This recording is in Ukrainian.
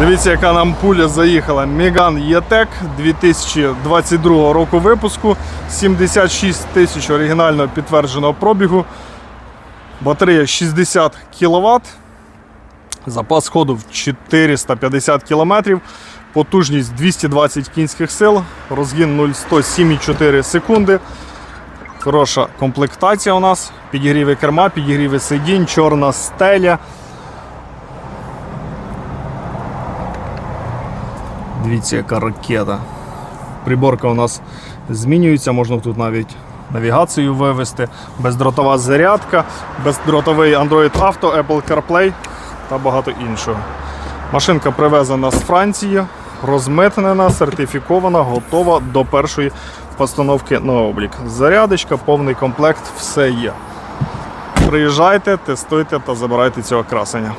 Дивіться, яка нам пуля заїхала. Megane E-Tech 2022 року випуску. 76 тисяч оригінального підтвердженого пробігу. Батарея 60 кВт. Запас ходу в 450 км. Потужність 220 кінських сил. Розгін 0,107,4 секунди. Хороша комплектація у нас. Підігріви керма, підігріви сидінь, чорна стеля. Дивіться, яка ракета. Приборка у нас змінюється, можна тут навіть навігацію вивести, бездротова зарядка, бездротовий Android Auto, Apple CarPlay та багато іншого. Машинка привезена з Франції, розмитнена, сертифікована, готова до першої постановки на облік. Зарядочка, повний комплект, все є. Приїжджайте, тестуйте та забирайте цього красення.